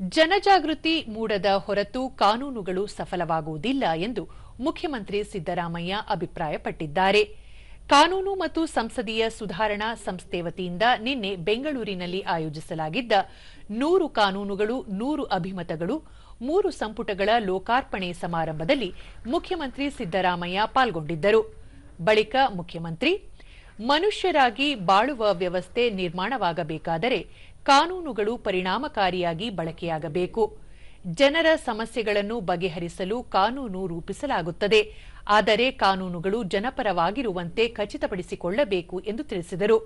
ಜನಜಾಗೃತಿ ಮೂಡದ ಹೊರತು ಕಾನೂನುಗಳು ಸಫಲವಾಗುವುದಿಲ್ಲ ಎಂದು ಮುಖ್ಯಮಂತ್ರಿ ಸಿದ್ದರಾಮಯ್ಯ ಅಭಿಪ್ರಾಯಪಟ್ಟಿದ್ದಾರೆ. ಕಾನೂನು ಮತ್ತು ಸಂಸದೀಯ ಸುಧಾರಣಾ ಸಂಸ್ಥೆ ವತಿಯಿಂದ ನಿನ್ನೆ ಬೆಂಗಳೂರಿನಲ್ಲಿ ಆಯೋಜಿಸಲಾಗಿದ್ದ ನೂರು ಕಾನೂನುಗಳು, ನೂರು ಅಭಿಮತಗಳು, ಮೂರು ಸಂಪುಟಗಳ ಲೋಕಾರ್ಪಣೆ ಸಮಾರಂಭದಲ್ಲಿ ಮುಖ್ಯಮಂತ್ರಿ ಸಿದ್ದರಾಮಯ್ಯ ಪಾಲ್ಗೊಂಡಿದ್ದರು. ಬಳಿಕ ಮುಖ್ಯಮಂತ್ರಿ, ಮನುಷ್ಯರಾಗಿ ಬಾಳುವ ವ್ಯವಸ್ಥೆ ನಿರ್ಮಾಣವಾಗಬೇಕಾದರೆ ಕಾನೂನುಗಳು ಪರಿಣಾಮಕಾರಿಯಾಗಿ ಬಳಕೆಯಾಗಬೇಕು. ಜನರ ಸಮಸ್ಯೆಗಳನ್ನು ಬಗೆಹರಿಸಲು ಕಾನೂನು ರೂಪಿಸಲಾಗುತ್ತದೆ. ಆದರೆ ಕಾನೂನುಗಳು ಜನಪರವಾಗಿರುವಂತೆ ಖಚಿತಪಡಿಸಿಕೊಳ್ಳಬೇಕು ಎಂದು ತಿಳಿಸಿದರು.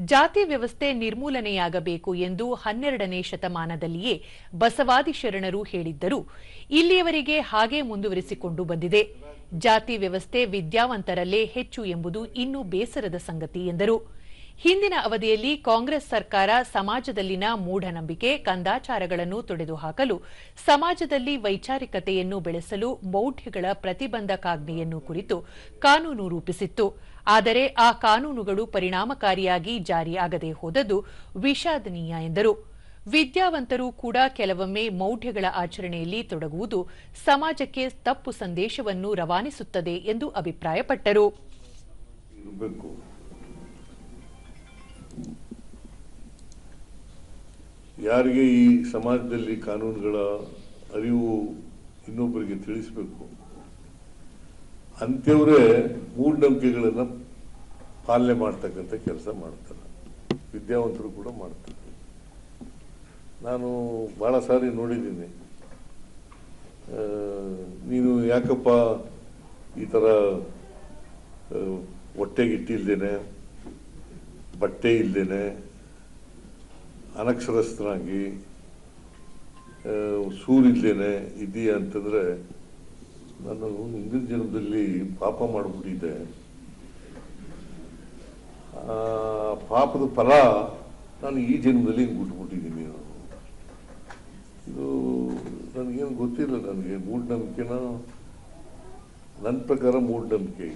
ಜಾತಿ ವ್ಯವಸ್ಥೆ ನಿರ್ಮೂಲನೆಯಾಗಬೇಕು ಎಂದು ಹನ್ನೆರಡನೇ ಶತಮಾನದಲ್ಲಿಯೇ ಬಸವಾದಿ ಶರಣರು ಹೇಳಿದ್ದರು. ಇಲ್ಲಿಯವರೆಗೆ ಹಾಗೆ ಮುಂದುವರಿಸಿಕೊಂಡು ಬಂದಿದೆ. ಜಾತಿ ವ್ಯವಸ್ಥೆ ವಿದ್ಯಾವಂತರಲ್ಲೇ ಹೆಚ್ಚು ಎಂಬುದು ಇನ್ನೂ ಬೇಸರದ ಸಂಗತಿ ಎಂದರು. ಹಿಂದಿನ ಅವಧಿಯಲ್ಲಿ ಕಾಂಗ್ರೆಸ್ ಸರ್ಕಾರ ಸಮಾಜದಲ್ಲಿನ ಮೂಢನಂಬಿಕೆ, ಕಂದಾಚಾರಗಳನ್ನು ತೊಡೆದುಹಾಕಲು, ಸಮಾಜದಲ್ಲಿ ವೈಚಾರಿಕತೆಯನ್ನು ಬೆಳೆಸಲು ಮೌಢ್ಯಗಳ ಪ್ರತಿಬಂಧಕಾಜ್ಞೆಯನ್ನು ಕುರಿತು ಕಾನೂನು ರೂಪಿಸಿತ್ತು. ಆದರೆ ಆ ಕಾನೂನುಗಳು ಪರಿಣಾಮಕಾರಿಯಾಗಿ ಜಾರಿಯಾಗದೆ ಹೋದದ್ದು ವಿಷಾದನೀಯ ಎಂದರು. ವಿದ್ಯಾವಂತರು ಕೂಡ ಕೆಲವೊಮ್ಮೆ ಮೌಢ್ಯಗಳ ಆಚರಣೆಯಲ್ಲಿ ತೊಡಗುವುದು ಸಮಾಜಕ್ಕೆ ತಪ್ಪು ಸಂದೇಶವನ್ನು ರವಾನಿಸುತ್ತದೆ ಎಂದು ಅಭಿಪ್ರಾಯಪಟ್ಟರು. ಯಾರಿಗೆ ಈ ಸಮಾಜದಲ್ಲಿ ಕಾನೂನುಗಳ ಅರಿವು ಇನ್ನೊಬ್ಬರಿಗೆ ತಿಳಿಸಬೇಕು? ಅಂತೆಯವರೇ ಮೂಢನಂಬಿಕೆಗಳನ್ನು ಪಾಲನೆ ಮಾಡ್ತಕ್ಕಂಥ ಕೆಲಸ ಮಾಡ್ತಾರೆ. ವಿದ್ಯಾವಂತರು ಕೂಡ ಮಾಡ್ತಾರೆ. ನಾನು ಭಾಳ ಸಾರಿ ನೋಡಿದ್ದೀನಿ. ನೀನು ಯಾಕಪ್ಪ ಈ ಥರ ಹೊಟ್ಟೆಗಿಟ್ಟಿಲ್ದೇನೆ ಬಟ್ಟೆ ಇಲ್ದೇನೆ ಅನಕ್ಷರಸ್ಥನಾಗಿ ಸೂರಿದ್ದೇನೆ ಇದೆಯಾ ಅಂತಂದರೆ ನಾನು ಹಿಂದಿನ ಜನ್ಮದಲ್ಲಿ ಪಾಪ ಮಾಡಿಬಿಟ್ಟಿದ್ದೆ ಪಾಪದ ಫಲ ನಾನು ಈ ಜನ್ಮದಲ್ಲಿ ಹಿಂಗೆ ಬಿಟ್ಬಿಟ್ಟಿದ್ದೀನಿ ಇದು ನನಗೇನು ಗೊತ್ತಿಲ್ಲ ನನಗೆ ಮೂಢನಂಬಿಕೆನ. ನನ್ನ ಪ್ರಕಾರ ಮೂಢನಂಬಿಕೆ